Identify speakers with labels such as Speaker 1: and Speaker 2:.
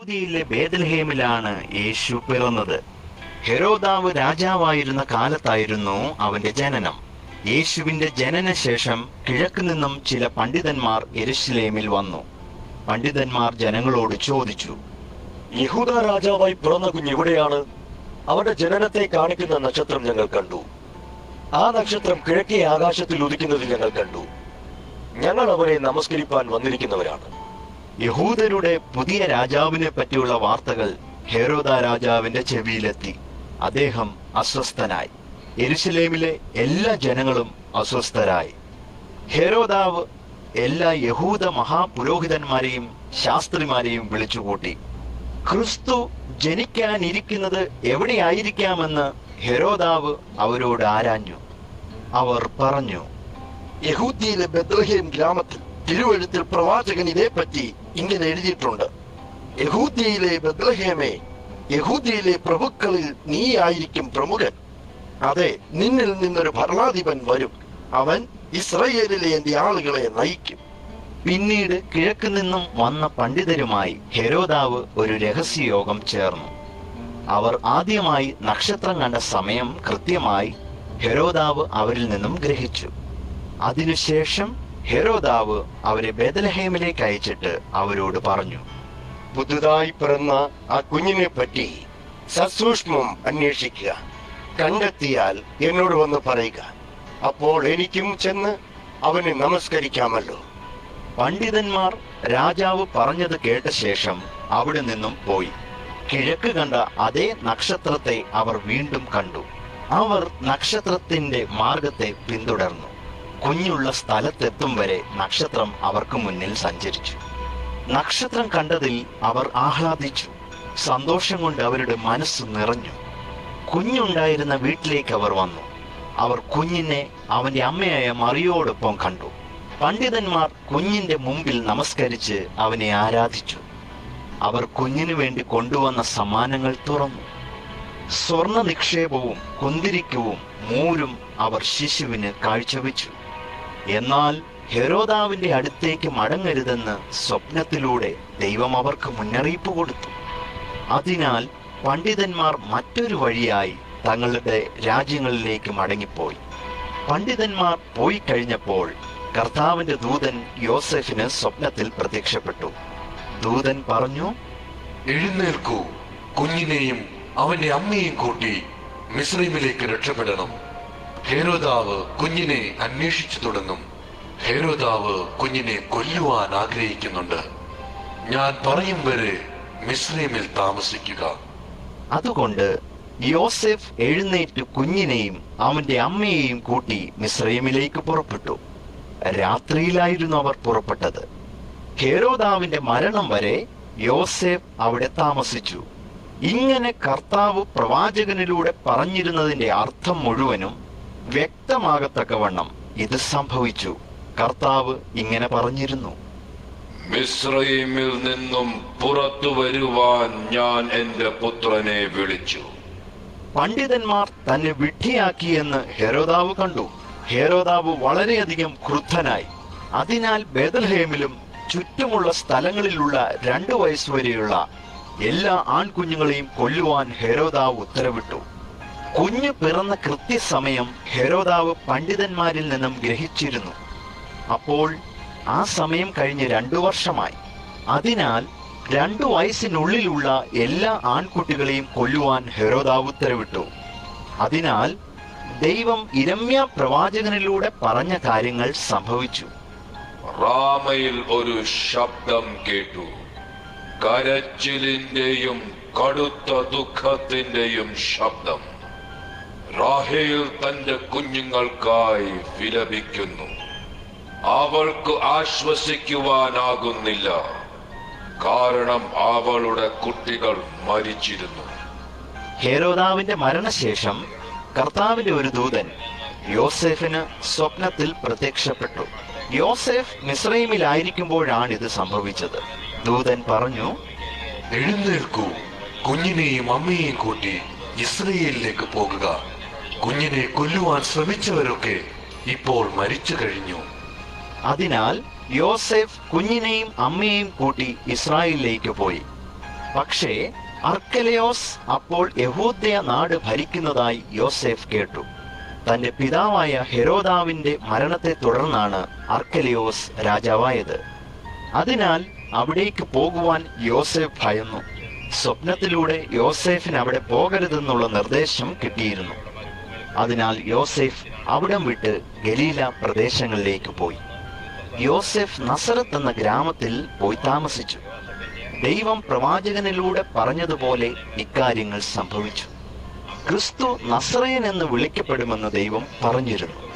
Speaker 1: യഹൂദിയിലെ ബേദൽഹേമിലാണ് യേശു പിറന്നത്. ഹെരോദാവ് രാജാവായിരുന്ന കാലത്തായിരുന്നു അവന്റെ ജനനം. യേശുവിന്റെ ജനനശേഷം കിഴക്ക് നിന്നും ചില പണ്ഡിതന്മാർ എരുശലേമിൽ വന്നു. പണ്ഡിതന്മാർ ജനങ്ങളോട് ചോദിച്ചു
Speaker 2: യഹൂദ രാജാവായി പിറന്ന കുഞ്ഞ് എവിടെയാണ്? അവന്റെ ജനനത്തെ കാണിക്കുന്ന നക്ഷത്രം ഞങ്ങൾ കണ്ടു. ആ നക്ഷത്രം കിഴക്കേ ആകാശത്തിൽ ഉദിക്കുന്നത് ഞങ്ങൾ കണ്ടു. ഞങ്ങൾ അവരെ നമസ്കരിപ്പാൻ വന്നിരിക്കുന്നവരാണ്.
Speaker 1: യഹൂദരുടെ പുതിയ രാജാവിനെ പറ്റിയുള്ള വാർത്തകൾ ഹേരോദ രാജാവിന്റെ ചെവിയിലെത്തി. അദ്ദേഹം അസ്വസ്ഥനായി. എരുസലേമിലെ എല്ലാ ജനങ്ങളും അസ്വസ്ഥരായി. ഹേരോദാവ് എല്ലാ യഹൂദ മഹാപുരോഹിതന്മാരെയും ശാസ്ത്രിമാരെയും വിളിച്ചുകൂട്ടി. ക്രിസ്തു ജനിക്കാനിരിക്കുന്നത് എവിടെയായിരിക്കാമെന്ന് ഹെരോദാവ് അവരോട് ആരാഞ്ഞു? അവർ പറഞ്ഞു
Speaker 2: യഹൂദിയിലെ ബദ്രഹീം ഗ്രാമത്തിൽ തിരുവഴുത്തിൽ പ്രവാചകൻ ഇതേപ്പറ്റി ഇങ്ങനെ എഴുതിയിട്ടുണ്ട്. യഹൂദ്യയിലെ ബദ്ലഹേമേ യഹൂദ്യയിലെ പ്രഭുക്കളിൽ നീ ആയിരിക്കും പ്രമുഖൻ. അതെ നിന്നിൽ നിന്നൊരു ഭരണാധിപൻ വരും. അവൻ ഇസ്രയേലിലെ എന്റെ ആളുകളെ നയിക്കും.
Speaker 1: പിന്നീട് കിഴക്ക് നിന്നും വന്ന പണ്ഡിതരുമായി ഹെരോദാവ് ഒരു രഹസ്യയോഗം ചേർന്നു. അവർ ആദ്യമായി നക്ഷത്രം കണ്ട സമയം കൃത്യമായി ഹെരോദാവ് അവരിൽ നിന്നും ഗ്രഹിച്ചു. അതിനുശേഷം ഹെരോദാവ് അവരെ ബേദലഹേമിലേക്ക് അയച്ചിട്ട് അവരോട് പറഞ്ഞു
Speaker 2: പുതുതായി പിറന്ന ആ കുഞ്ഞിനെ പറ്റി സസൂക്ഷ്മം അന്വേഷിക്കുക. കണ്ടെത്തിയാൽ എന്നോട് വന്ന് പറയുക. അപ്പോൾ എനിക്കും ചെന്ന് അവനെ നമസ്കരിക്കാമല്ലോ.
Speaker 1: പണ്ഡിതന്മാർ രാജാവ് പറഞ്ഞത് കേട്ട ശേഷം അവിടെ നിന്നും പോയി. കിഴക്ക് കണ്ട അതേ നക്ഷത്രത്തെ അവർ വീണ്ടും കണ്ടു. അവർ നക്ഷത്രത്തിന്റെ മാർഗത്തെ പിന്തുടർന്നു. കുഞ്ഞുള്ള സ്ഥലത്തെത്തും വരെ നക്ഷത്രം അവർക്ക് മുന്നിൽ സഞ്ചരിച്ചു. നക്ഷത്രം കണ്ടതിൽ അവർ ആഹ്ലാദിച്ചു. സന്തോഷം കൊണ്ട് അവരുടെ മനസ്സ് നിറഞ്ഞു. കുഞ്ഞുണ്ടായിരുന്ന വീട്ടിലേക്ക് അവർ വന്നു. അവർ കുഞ്ഞിനെ അവന്റെ അമ്മയായ മറിയോടൊപ്പം കണ്ടു. പണ്ഡിതന്മാർ കുഞ്ഞിന്റെ മുമ്പിൽ നമസ്കരിച്ച് അവനെ ആരാധിച്ചു. അവർ കുഞ്ഞിനു വേണ്ടി കൊണ്ടുവന്ന സമ്മാനങ്ങൾ തുറന്നു. സ്വർണ നിക്ഷേപവും കുന്തിരിക്കവും മൂരും അവർ ശിശുവിന് കാഴ്ചവെച്ചു. എന്നാൽ ഹെരോദാവിന്റെ അടുത്തേക്ക് മടങ്ങരുതെന്ന് സ്വപ്നത്തിലൂടെ ദൈവം അവർക്ക് മുന്നറിയിപ്പ് കൊടുത്തു. അതിനാൽ പണ്ഡിതന്മാർ മറ്റൊരു വഴിയായി തങ്ങളുടെ രാജ്യങ്ങളിലേക്ക് മടങ്ങിപ്പോയി. പണ്ഡിതന്മാർ പോയി കഴിഞ്ഞപ്പോൾ കർത്താവിന്റെ ദൂതൻ യോസെഫിന് സ്വപ്നത്തിൽ പ്രത്യക്ഷപ്പെട്ടു. ദൂതൻ പറഞ്ഞു
Speaker 3: എഴുന്നേൽക്കൂ. കുഞ്ഞിനെയും അവന്റെ അമ്മയെയും കൂട്ടി മിശ്രീമിലേക്ക് രക്ഷപ്പെടണം. ഹേരോദാവ് കുഞ്ഞിനെ അന്വേഷിച്ചു തുടങ്ങും. ഹേരോദാവ് കുഞ്ഞിനെ കൊല്ലുവാൻ ആഗ്രഹിക്കുന്നുണ്ട്. ഞാൻ പറയും വരെ മിസ്രൈമിൽ താമസിക്കുക.
Speaker 1: അതുകൊണ്ട് യോസെഫ് എഴുന്നേറ്റ് കുഞ്ഞിനെയും അവന്റെ അമ്മയെയും കൂട്ടി മിസ്രൈമിലേക്ക് പുറപ്പെട്ടു. രാത്രിയിലായിരുന്നു അവർ പുറപ്പെട്ടത്. ഹേരോദാവിന്റെ മരണം വരെ യോസെഫ് അവിടെ താമസിച്ചു. ഇങ്ങനെ കർത്താവ് പ്രവാചകനിലൂടെ പറഞ്ഞിരുന്നതിന്റെ അർത്ഥം മുഴുവനും വ്യക്തമാകത്തക്കവണ്ണം ഇത് സംഭവിച്ചു. കർത്താവ് ഇങ്ങനെ പറഞ്ഞിരുന്നു.
Speaker 3: മിശ്രീമിൽ നിന്നും പുറത്തു വരുവാൻ ഞാൻ എന്റെ പുത്രനെ വിളിച്ചു.
Speaker 1: പണ്ഡിതന്മാർ തന്നെ വിഡ്ഢിയാക്കിയെന്ന് ഹെരോദാവ് കണ്ടു. ഹെരോദാവ് വളരെയധികം ക്രുദ്ധനായി. അതിനാൽ ബേദൽഹേമിലും ചുറ്റുമുള്ള സ്ഥലങ്ങളിലുള്ള രണ്ടു വയസ്സുവരെയുള്ള എല്ലാ ആൺകുഞ്ഞുങ്ങളെയും കൊല്ലുവാൻ ഹെരോദാവ് ഉത്തരവിട്ടു. കുഞ്ഞു പിറന്ന കൃത്യസമയം ഹെരോദാവ് പണ്ഡിതന്മാരിൽ നിന്നും ഗ്രഹിച്ചിരുന്നു. അപ്പോൾ ആ സമയം കഴിഞ്ഞ് രണ്ടു വർഷമായി. അതിനാൽ രണ്ടു വയസ്സിനുള്ളിലുള്ള എല്ലാ ആൺകുട്ടികളെയും കൊല്ലുവാൻ ഹെരോദാവ് ഉത്തരവിട്ടു. അതിനാൽ ദൈവം ഇരമ്യ പ്രവാചകനിലൂടെ പറഞ്ഞ കാര്യങ്ങൾ സംഭവിച്ചു.
Speaker 3: റാമയിൽ ഒരു ശബ്ദം കേട്ടു. കരച്ചിലിന്റെയും കടുത്ത ദുഃഖത്തിന്റെയും ശബ്ദം. റാഹേൽ തന്റെ കുഞ്ഞുങ്ങൾക്കായി വിലപിക്കുന്നു. അവൾക്ക് ആശ്വസിക്കുവാനാകുന്നില്ല. കാരണം അവളുടെ കുട്ടികൾ മരിച്ചിരുന്നു.
Speaker 1: ഹേരോദാവിന്റെ മരണശേഷം കർത്താവിന്റെ ഒരു ദൂതൻ യോസെഫിന് സ്വപ്നത്തിൽ പ്രത്യക്ഷപ്പെട്ടു. യോസെഫ് മിസ്രൈമിലായിരിക്കുമ്പോഴാണ് ഇത് സംഭവിച്ചത്. ദൂതൻ പറഞ്ഞു
Speaker 3: എഴുന്നേൽക്കൂ. കുഞ്ഞിനെയും അമ്മയെയും കൂട്ടി ഇസ്രയേലിലേക്ക് പോകുക. കുഞ്ഞിനെ കൊല്ലുവാൻ ശ്രമിച്ചവരൊക്കെ ഇപ്പോൾ മരിച്ചു കഴിഞ്ഞു.
Speaker 1: അതിനാൽ യോസെഫ് കുഞ്ഞിനെയും അമ്മയെയും കൂട്ടി ഇസ്രായേലിലേക്ക് പോയി. പക്ഷേ അർക്കലയോസ് അപ്പോൾ യഹൂദ്യ നാട് ഭരിക്കുന്നതായി യോസെഫ് കേട്ടു. തന്റെ പിതാവായ ഹെരോദാവിന്റെ മരണത്തെ തുടർന്നാണ് അർക്കലയോസ് രാജാവായത്. അതിനാൽ അവിടേക്ക് പോകുവാൻ യോസെഫ് ഭയന്നു. സ്വപ്നത്തിലൂടെ യോസെഫിന് അവിടെ പോകരുതെന്നുള്ള നിർദ്ദേശം കിട്ടിയിരുന്നു. അതിനാൽ യോസെഫ് അവിടം വിട്ട് ഗലീല പ്രദേശങ്ങളിലേക്ക് പോയി. യോസെഫ് നസറത്ത് എന്ന ഗ്രാമത്തിൽ പോയി താമസിച്ചു. ദൈവം പ്രവാചകനിലൂടെ പറഞ്ഞതുപോലെ ഇക്കാര്യങ്ങൾ സംഭവിച്ചു. ക്രിസ്തു നസറയൻ എന്ന് വിളിക്കപ്പെടുമെന്ന് ദൈവം പറഞ്ഞിരുന്നു.